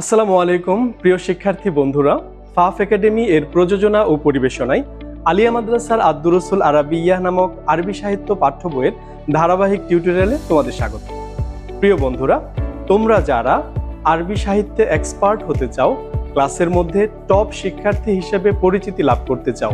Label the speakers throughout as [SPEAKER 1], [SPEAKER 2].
[SPEAKER 1] আসসালামু আলাইকুম, প্রিয় শিক্ষার্থী বন্ধুরা। ফাফ একাডেমি এর প্রযোজনা ও পরিবেশনায় আলিয়া মাদ্রাসার আব্দুরসুল আরাবিয়াহ নামক আরবি সাহিত্য পাঠ্য বইয়ের ধারাবাহিক টিউটোরিয়ালে তোমাদের স্বাগত। প্রিয় বন্ধুরা, তোমরা যারা আরবি সাহিত্যে এক্সপার্ট হতে চাও, ক্লাসের মধ্যে টপ শিক্ষার্থী হিসেবে পরিচিতি লাভ করতে চাও,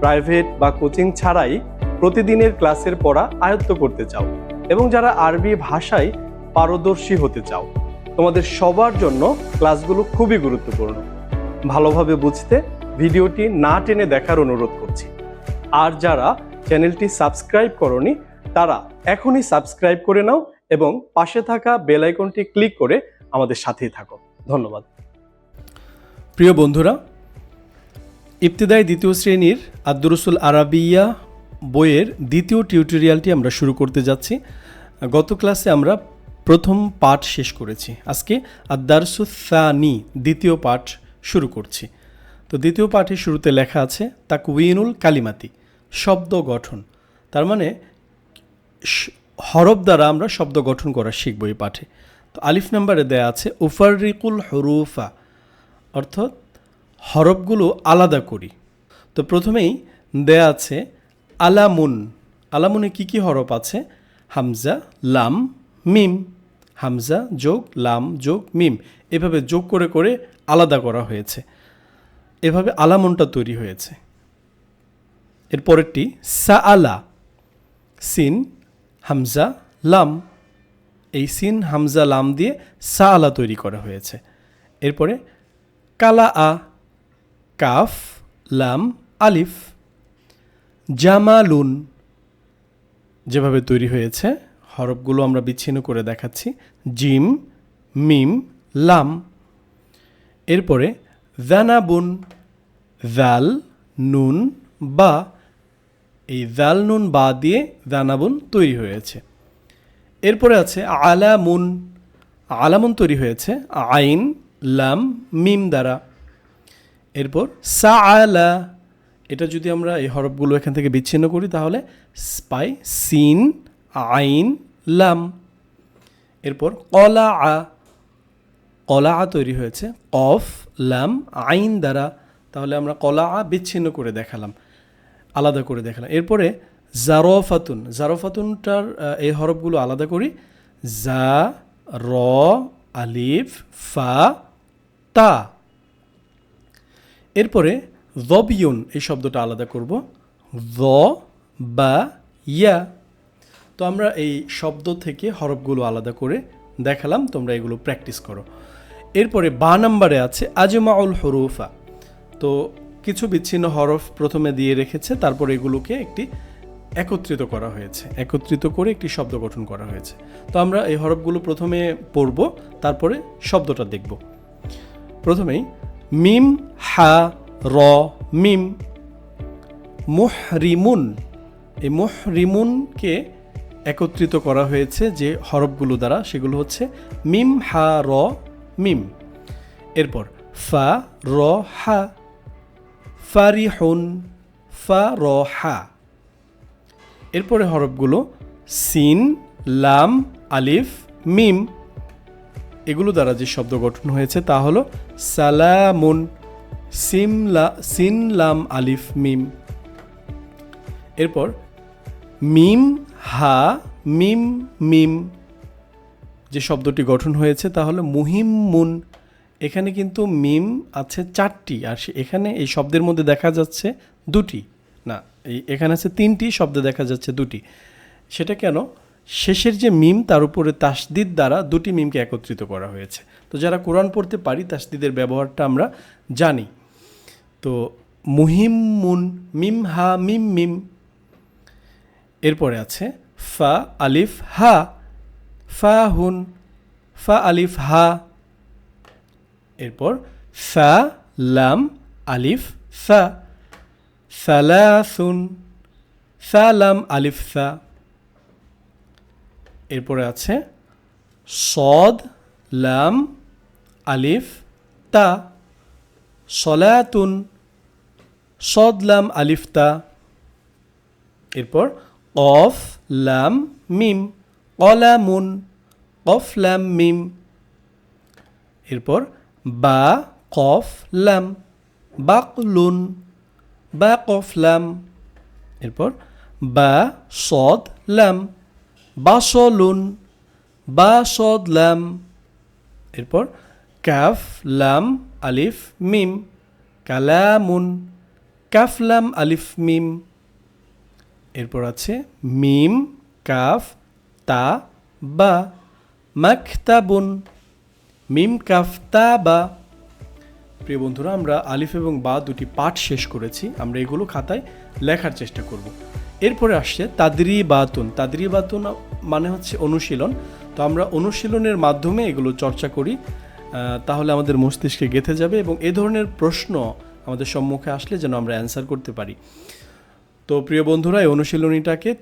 [SPEAKER 1] প্রাইভেট বা কোচিং ছাড়াই প্রতিদিনের ক্লাসের পড়া আয়ত্ত করতে চাও এবং যারা আরবি ভাষায় পারদর্শী হতে চাও তোমাদের সবার জন্য ক্লাসগুলো খুবই গুরুত্বপূর্ণ। ভালোভাবে বুঝতে ভিডিওটি না টেনে দেখার অনুরোধ করছি। আর যারা চ্যানেলটি সাবস্ক্রাইব করনি, তারা এখনই সাবস্ক্রাইব করে নাও এবং পাশে থাকা বেল আইকনটি ক্লিক করে আমাদের সাথেই থাকো। ধন্যবাদ। প্রিয় বন্ধুরা ইবতিদায় দ্বিতীয় শ্রেণির আব্দুরসুল আরাবিয়া বইয়ের দ্বিতীয় টিউটোরিয়ালটি আমরা শুরু করতে যাচ্ছি। গত ক্লাসে আমরা প্রথম পাঠ শেষ করেছি। আজকে আদারসুসানি দ্বিতীয় পাঠ শুরু করছি। তো দ্বিতীয় পাঠের শুরুতে লেখা আছে তাকউইনুল কালিমাতি, শব্দ গঠন। তার মানে হরফ দ্বারা আমরা শব্দ গঠন করা শিখব এই পাঠে। তো আলিফ নাম্বারে দেয়া আছে উফারিকুল হরুফা, অর্থাৎ হরফগুলো আলাদা করি। তো প্রথমেই দেয়া আছে, আলামুন। আলামুনে কি কি হরফ আছে? হামজা, লাম, মিম। হামজা যোগ লাম যোগ মিম। এভাবে যোগ করে করে আলাদা করা হয়েছে। এভাবে আলামুনটা তৈরি হয়েছে। এর পরেরটি সা আলা সিন, হামজা, লাম। এই সিন, হামজা, লাম দিয়ে সা আলা তৈরি করা হয়েছে। এরপরে কালা আ কাফ, লাম, আলিফ। জামালুন যেভাবে তৈরি হয়েছে হরফগুলো আমরা বিচ্ছিন্ন করে দেখাচ্ছি। জিম, মিম, লাম। এরপরে জানাবুন, জাল, নুন, বা। এই জাল, নুন, বা দিয়ে জানাবুন তৈরি হয়েছে। এরপরে আছে আলামুন। আলামুন তৈরি হয়েছে আইন, লাম, মিম দ্বারা। এরপর সা আলা এটা যদি আমরা এই হরফগুলো এখান থেকে বিচ্ছিন্ন করি তাহলে স্পাই, সিন আইন, লাম। এরপর কলা আ কলা আ তৈরি হয়েছে। কফ, লাম, আইন দ্বারা। তাহলে আমরা কলা আ বিচ্ছিন্ন করে দেখালাম, আলাদা করে দেখালাম। এরপরে জারফাতুন। জারফাতুনটার এই হরফগুলো আলাদা করি। জা, র, আলিফ, ফা, তা। এরপরে জবিয়ুন এই শব্দটা আলাদা করব। জ বা, ইয়া। তো আমরা এই শব্দ থেকে হরফগুলো আলাদা করে দেখালাম, তোমরা এগুলো প্র্যাকটিস করো। এরপরে বা নাম্বারে আছে আজমাউল হরুফা। তো কিছু বিচ্ছিন্ন হরফ প্রথমে দিয়ে রেখেছে, তারপর এগুলোকে একটি একত্রিত করা হয়েছে। একত্রিত করে একটি শব্দ গঠন করা হয়েছে। তো আমরা এই হরফগুলো প্রথমে পড়ব, তারপরে শব্দটা দেখব। প্রথমেই মিম, হা, র, মিম। মুহরিমুন। এই মুহরিমুনকে একত্রিত করা হয়েছে যে হরফগুলো দ্বারা, সেগুলো হচ্ছে মিম, হা, র, মিম। এরপর, ফা, র, হা। ফারিহুন, ফা, র, হা। এরপরে হরফগুলো সিন, লাম, আলিফ, মিম। এগুলো দ্বারা যে শব্দ গঠন হয়েছে তা হলো সালামুন, সিমলা, সিন, লাম, আলিফ, মিম। এরপর মিম, হা, মিম মিম। যে শব্দটি গঠন হয়েছে তা হলো মুহিম্মুন এখানে কিন্তু মিম আছে চারটি, আর এখানে এই শব্দের মধ্যে দেখা যাচ্ছে দুটি। না, এই এখানে আছে তিনটি, শব্দ দেখা যাচ্ছে দুটি। সেটা কেন? শেষের যে মিম, তার উপরে তাসদিদ দ্বারা দুটি মিমকে একত্রিত করা হয়েছে। তো যারা কোরআন পড়তে পারি, তাসদিদের ব্যবহারটা আমরা জানি। তো মুহিম মুন, মিম, হা, মিম মিম। এরপরে আছে, ফা আলিফ হা, ফা হুন, ফা আলিফ হা। এরপর ফা লাম, আলিফ ফা সালাসুন ফা লাম, আলিফ ফা এরপরে আছে, সদ, লাম, আলিফ, তা। সলাতুন, সদ, লাম, আলিফ, তা। এরপর কফ লাম মিম কলামুন কফ লাম মিম এরপর
[SPEAKER 2] বা কফ লাম বাকলুন বা কফ লাম এরপর বা সদ লাম বাসলুন বা সদ লাম এরপর কাফ লাম আলিফ মিম কালামুন কাফ লাম আলিফ মিম এরপর আছে মিম, কাফ, তা, বা। মাখতাবুন। মিম, কাফ, তা, বা। প্রিয় বন্ধুরা, আমরা আলিফ এবং বা দুটি পাঠ শেষ করেছি। আমরা এগুলো খাতায় লেখার চেষ্টা করব। এরপরে আসছে তাদরি বাতুন তাদরি বাতুন মানে হচ্ছে অনুশীলন। তো আমরা অনুশীলনের মাধ্যমে এগুলো চর্চা করি তাহলে আমাদের মস্তিষ্কে গেঁথে যাবে এবং এ ধরনের প্রশ্ন আমাদের সম্মুখে আসলে যেন আমরা অ্যান্সার করতে পারি। তো প্রিয় বন্ধুরা, এই অনুশীলনীটাকে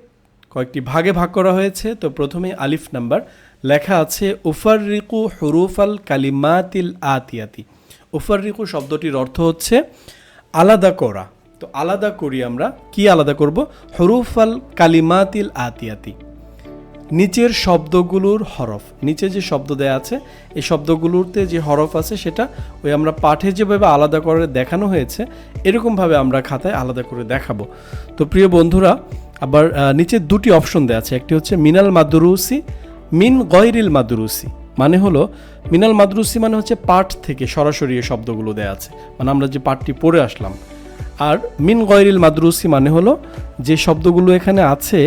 [SPEAKER 2] কয়েকটি ভাগে ভাগ করা হয়েছে। তো প্রথমে আলিফ নাম্বার, লেখা আছে উফার রিকু হরুফাল কালিমাতিল আতিয়াতি। উফাররিকু শব্দটির অর্থ হচ্ছে, আলাদা করা। তো আলাদা করি আমরা, কি আলাদা করব? হরুফাল কালিমাতিল আতিয়াতি। নিচের শব্দগুলোর হরফ। নিচে যে শব্দ দেয়া আছে, এই শব্দগুলোতে যে হরফ আছে, সেটা ওই আমরা পাঠে যেভাবে আলাদা করে দেখানো হয়েছে, এরকমভাবে আমরা খাতায় আলাদা করে দেখাবো। তো প্রিয় বন্ধুরা, আবার নিচে দুটি অপশন দেওয়া আছে। একটি হচ্ছে মিনাল মাদুরুসি, মিন গয়রিল মাদুরুসি। মানে হলো, মিনাল মাদরুসি মানে হচ্ছে পাঠ থেকে সরাসরি এই শব্দগুলো দেয়া আছে। মানে আমরা যে পাঠটি পড়ে আসলাম। আর মিন গয়রিল মাদরুসি মানে হলো, যে শব্দগুলো এখানে আছে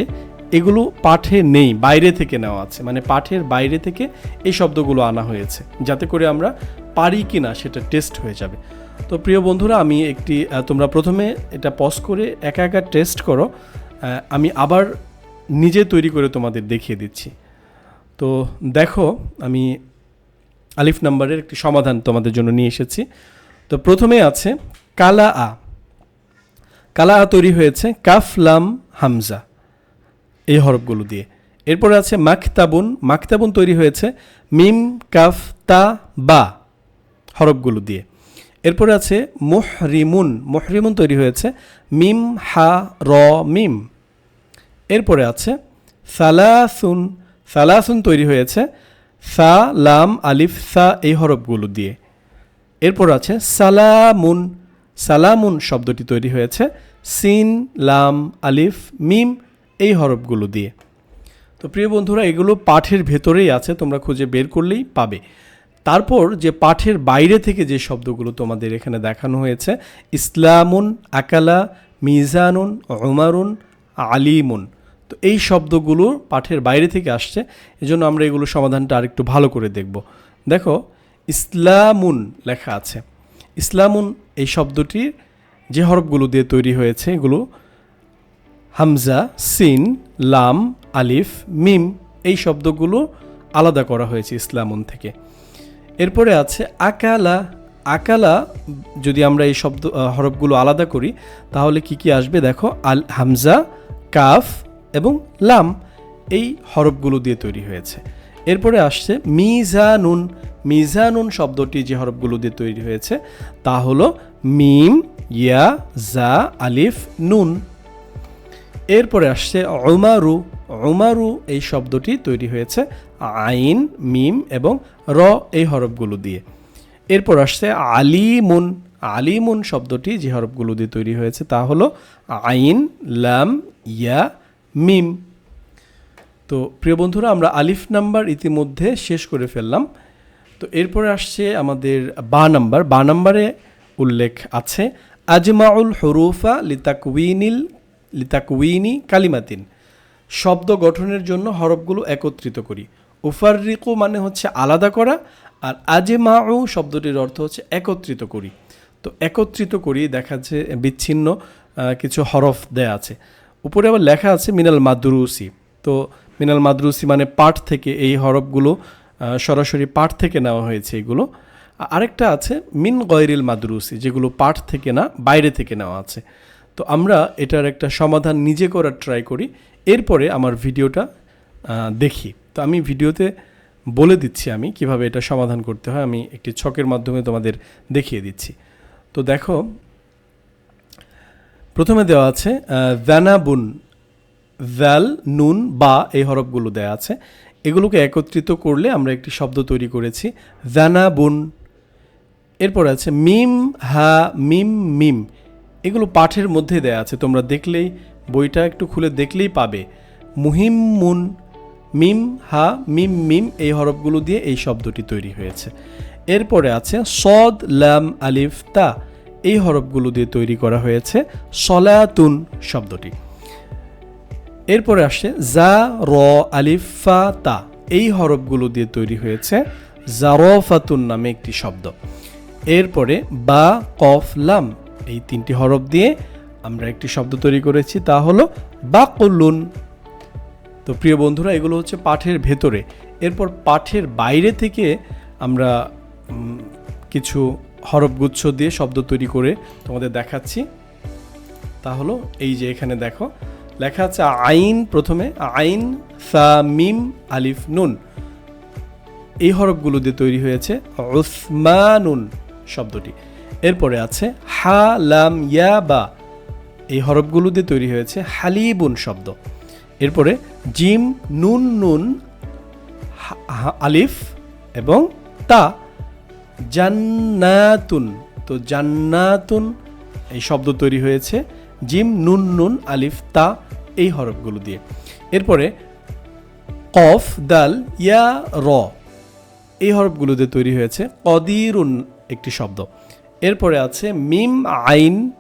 [SPEAKER 2] এগুলো পাঠে নেই, বাইরে থেকে নেওয়া আছে। মানে পাঠের বাইরে থেকে এই শব্দগুলো আনা হয়েছে, যাতে করে আমরা পারি কি না সেটা টেস্ট হয়ে যাবে। তো প্রিয় বন্ধুরা, আমি একটি তোমরা প্রথমে এটা পজ করে একা একা টেস্ট করো। আমি আবার নিজে তৈরি করে তোমাদের দেখিয়ে দিচ্ছি। তো দেখো, আমি আলিফ নাম্বারের একটি সমাধান তোমাদের জন্য নিয়ে এসেছি। তো প্রথমে আছে কালা আ কালা আ তৈরি হয়েছে কাফ লাম হামজা। এই হরফগুলো দিয়ে। এরপরে আছে মাখতাবুন মাখতাবুন তৈরি হয়েছে মিম, কাফ, তা, বা হরফগুলো দিয়ে। এরপরে আছে মুহরিমুন। মুহরিমুন তৈরি হয়েছে মিম, হা, র, মিম। এরপরে আছে সালাসুন। সালাসুন তৈরি হয়েছে সা, লাম, আলিফ, সা এই হরফগুলো দিয়ে। এরপর আছে সালামুন। সালামুন শব্দটি তৈরি হয়েছে সিন, লাম, আলিফ, মিম। এই হরফগুলো দিয়ে। তো প্রিয় বন্ধুরা, এগুলো পাঠের ভেতরেই আছে, তোমরা খুঁজে বের করলেই পাবে। তারপর যে পাঠের বাইরে থেকে যে শব্দগুলো তোমাদের এখানে দেখানো হয়েছে, ইসলামুন, আকালা, মিজানুন ওমারুন আলিমুন। তো এই শব্দগুলো পাঠের বাইরে থেকে আসছে, এজন্য আমরা এগুলো সমাধানটা আরেকটু ভালো করে দেখব। দেখো, ইসলামুন লেখা আছে। ইসলামুন এই শব্দটির যে হরফগুলো দিয়ে তৈরি হয়েছে, এগুলো হামজা, সিন, লাম, আলিফ, মিম এই শব্দগুলো আলাদা করা হয়েছে ইসলামুন থেকে। এরপরে আছে আকালা। আকালা, যদি আমরা এই শব্দ হরফগুলো আলাদা করি, তাহলে কি কি আসবে? দেখো, আল হামজা, কাফ এবং লাম এই হরফগুলো দিয়ে তৈরি হয়েছে। এরপরে আসছে মিজানুন। মিজানুন শব্দটি যে হরফগুলো দিয়ে তৈরি হয়েছে, তা হলো মিম, ইয়া, জা, আলিফ, নুন। এরপরে আসছে ওমারু ওমারু এই শব্দটি তৈরি হয়েছে আইন, মিম এবং র এই হরফগুলো দিয়ে। এরপর আসছে আলিমুন। আলিমুন শব্দটি যে হরফগুলো দিয়ে তৈরি হয়েছে তা হলো আইন, লাম, ইয়া, মিম। তো প্রিয় বন্ধুরা, আমরা আলিফ নাম্বার ইতিমধ্যে শেষ করে ফেললাম। তো এরপরে আসছে আমাদের বা নাম্বার। বা নাম্বারে উল্লেখ আছে, আজমাউল হরুফা লিতাকুইনিল লিতাকুইনি কালিমাতিন। শব্দ গঠনের জন্য হরফগুলো একত্রিত করি। উফাররিকু মানে হচ্ছে আলাদা করা, আর আজে আজমাউ শব্দটির অর্থ হচ্ছে একত্রিত করি। তো একত্রিত করি দেখা যাচ্ছে বিচ্ছিন্ন কিছু হরফ দেয়া আছে। উপরে আবার লেখা আছে মিনাল মাদরুসি। তো মিনাল মাদরুসি মানে পাঠ থেকে এই হরফগুলো সরাসরি পাঠ থেকে নেওয়া হয়েছে এগুলো। আরেকটা আছে মিন গয়রিল মাদরুসি, যেগুলো পাঠ থেকে না, বাইরে থেকে নেওয়া আছে। তো আমরা এটার একটা সমাধান নিজে করার ট্রাই করি। এরপরে আমার ভিডিওটা দেখি। তো আমি ভিডিওতে বলে দিচ্ছি আমি কীভাবে এটা সমাধান করতে হয়। আমি একটি ছকের মাধ্যমে তোমাদের দেখিয়ে দিচ্ছি। তো দেখো, প্রথমে দেওয়া আছে ভ্যানাবুন ভ্যাল, নুন, বা এই হরফগুলো দেওয়া আছে। এগুলোকে একত্রিত করলে আমরা একটি শব্দ তৈরি করেছি ভ্যানাবুন এরপরে আছে, মিম, হা, মিম মিম। এগুলো পাঠের মধ্যে দেয়া আছে। তোমরা দেখলেই, বইটা একটু খুলে দেখলেই পাবে। মুহিম্মুন মিম, হা, মিম মিম এই হরফগুলো দিয়ে এই শব্দটি তৈরি হয়েছে। এরপরে আছে, সদ, লাম, আলিফ, তা এই হরফগুলো দিয়ে তৈরি করা হয়েছে, সলাতুন শব্দটি। এরপরে আসছে জা, র, আলিফা তা এই হরফগুলো দিয়ে তৈরি হয়েছে, জারফাতুন নামে একটি শব্দ। এরপরে, বা, কফ, লাম এই তিনটি হরফ দিয়ে আমরা একটি শব্দ তৈরি করেছি, তা হলো বাকলুন। তো প্রিয় বন্ধুরা, এগুলো হচ্ছে পাঠের ভেতরে। এরপর পাঠের বাইরে থেকে আমরা কিছু হরফগুচ্ছ দিয়ে শব্দ তৈরি করে তোমাদের দেখাচ্ছি। তা হলো এই যে এখানে দেখো, লেখা আছে আইন প্রথমে, আইন, সা, মিম, আলিফ, নুন। এই হরফগুলো দিয়ে তৈরি হয়েছে উসমানুন শব্দটি। এরপরে আছে হা, লাম, ইয়া, বা। এই হরফগুলো দিয়ে তৈরি হয়েছে হালিবুন শব্দ। এরপরে জিম, নুন নুন আলিফ এবং তা। জান্নাতুন, তো জান্নাতুন এই শব্দ তৈরি হয়েছে। জিম, নুন নুন, আলিফ, তা এই হরফগুলো দিয়ে। এরপরে কফ, দাল, ইয়া, র এই হরফগুলো দিয়ে তৈরি হয়েছে কদিরুন একটি শব্দ। এরপরে আছে মিম আইন,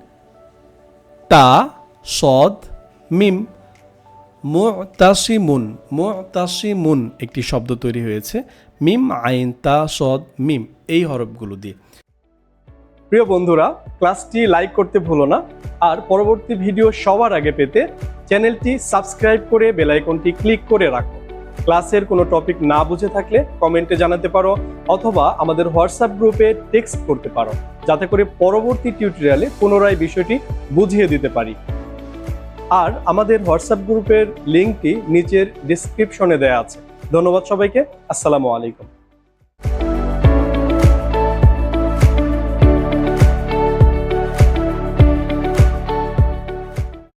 [SPEAKER 2] তা, সদ, মিম। মুতাসিমুন মুতাসিমুন একটি শব্দ তৈরি হয়েছে। মিম আইন, তা, সদ, মিম, এই হরফগুলো দিয়ে।
[SPEAKER 1] প্রিয় বন্ধুরা, ক্লাসটি লাইক করতে ভুলো না। আর পরবর্তী ভিডিও সবার আগে পেতে চ্যানেলটি সাবস্ক্রাইব করে বেল আইকনটি ক্লিক করে রাখো। ক্লাসের কোনো টপিক না বুঝে থাকলে কমেন্টে জানাতে পারো অথবা আমাদের হোয়াটসঅ্যাপ গ্রুপে টেক্সট করতে পারো, যাতে করে পরবর্তী টিউটোরিয়ালে পুনরায় বিষয়টি বুঝিয়ে দিতে পারি। আর আমাদের হোয়াটসঅ্যাপ গ্রুপের লিঙ্কটি নিচের ডিসক্রিপশনে দেয়া আছে। ধন্যবাদ সবাইকে। আসসালামু আলাইকুম।